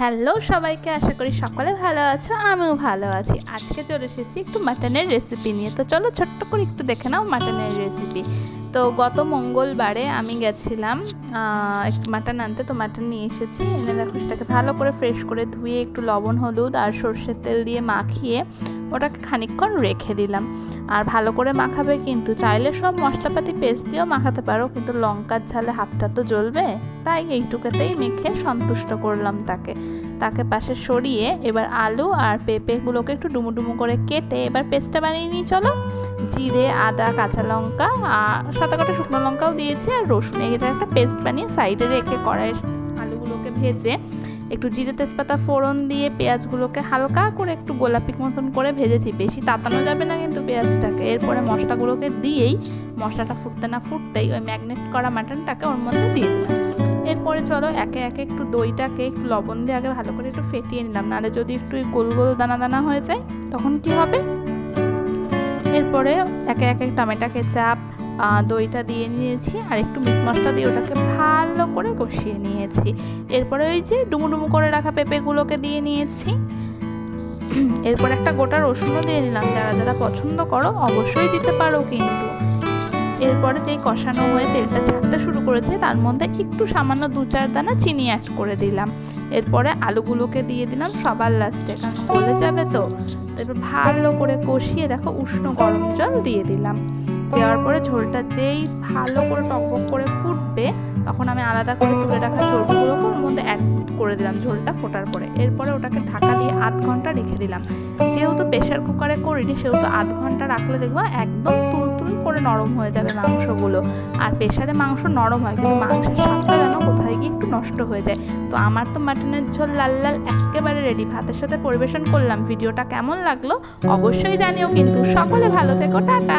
Hello সবাইকে, আশা করি সকলে ভালো আছো, আমিও ভালো আছি। আজকে চলে এসেছি একটু মাটনের রেসিপি নিয়ে। তো চলো ছোট্ট করে একটু দেখে নাও মাটনের রেসিপি তো গত মঙ্গলবারে আমি গেছিলাম একটু মাটন আনতে। তো মাটন নিয়ে এসেছি। এনে দেখো সেটাকে ভালো করে ফ্রেশ করে ধুয়ে একটু লবণ, হলুদ আর সর্ষের তেল দিয়ে মাখিয়ে ওটাকে খানিকক্ষণ রেখে দিলাম। আর ভালো করে মাখাবে কিন্তু, চাইলে সব মশলাপাতি পেস্ট দিয়েও মাখাতে পারো, কিন্তু লঙ্কার ঝালে হাতটা তো জ্বলবে। তাই এইটুকুতেই মেখে সন্তুষ্ট করলাম তাকে। তাকে পাশে সরিয়ে এবার আলু আর পেঁপেগুলোকে একটু ডুমু ডুমু করে কেটে এবার পেস্টটা বানিয়ে নিই, চলো। জিরে, আদা, কাঁচা লঙ্কা, আর সাদা কাটা শুকনো লঙ্কাও দিয়েছি, আর রসুন। এটা একটা পেস্ট বানিয়ে সাইডে রেখে কড়াই আলুগুলোকে ভেজে একটু জিরে তেজপাতা ফোড়ন দিয়ে পেঁয়াজগুলোকে হালকা করে একটু গোলাপি মতন করে ভেজেছি বেশি তাতানো যাবে না কিন্তু পেঁয়াজটাকে। এরপরে মশলাগুলোকে দিয়েই মশলাটা ফুটতে না ফুটতেই ওই ম্যাগনেট করা মাটনটাকে ওর মধ্যে দিয়ে দিলাম। এরপরে চলো একে একে একটু দইটাকে একটু লবণ দিয়ে আগে ভালো করে একটু ফেটিয়ে নিলাম। নাহলে যদি একটু গোল গোল দানা দানা হয়ে যায় তখন কি হবে? এরপরে একে একে টমেটো আহ, দইটা দিয়ে নিয়েছি আর একটু মিট মশলা দিয়ে ওটাকে ভালো করে কষিয়ে নিয়েছি। এরপরে ওই যে ডুমু ডুমু করে রাখা পেঁপেগুলোকে দিয়ে নিয়েছি। এরপর একটা গোটা রসুনও দিয়ে নিলাম। যারা যারা পছন্দ করো অবশ্যই দিতে পারো কিন্তু। এরপরে যেই কষানো হয়ে তেলটা ছাড়তে শুরু করেছে, তার মধ্যে একটু সামান্য দু চার দানা চিনি অ্যাড করে দিলাম। এরপরে আলুগুলোকে দিয়ে দিলাম সবার লাস্টে, কারণ গলে যাবে তো এবার ভালো করে কষিয়ে দেখো উষ্ণ গরম জল দিয়ে দিলাম। দেওয়ার পরে ঝোলটা যেই ভালো করে টকবক করে ফুটবে, তখন আমি আলাদা করে তুলে রাখা চর্বিগুলোকে ওর মধ্যে অ্যাড করে দিলাম ঝোলটা ফোটার পরে। এরপরে ওটাকে ঢাকা দিয়ে আধ ঘণ্টা রেখে দিলাম। যেহেতু প্রেশার কুকারে করিনি, সেহেতু আধ ঘণ্টা রাখলে দেখব একদম তুলতুল করে নরম হয়ে যাবে মাংসগুলো। আর প্রেশারে মাংস নরম হয়, কিন্তু মাংসের স্বাদটা যেন কোথায় গিয়ে একটু নষ্ট হয়ে যায়। তো আমার তো মাটনের ঝোল লাল লাল একেবারে রেডি ভাতের সাথে পরিবেশন করলাম। ভিডিওটা কেমন লাগল অবশ্যই জানিও কিন্তু। সকলে ভালো থেকো, টাটা!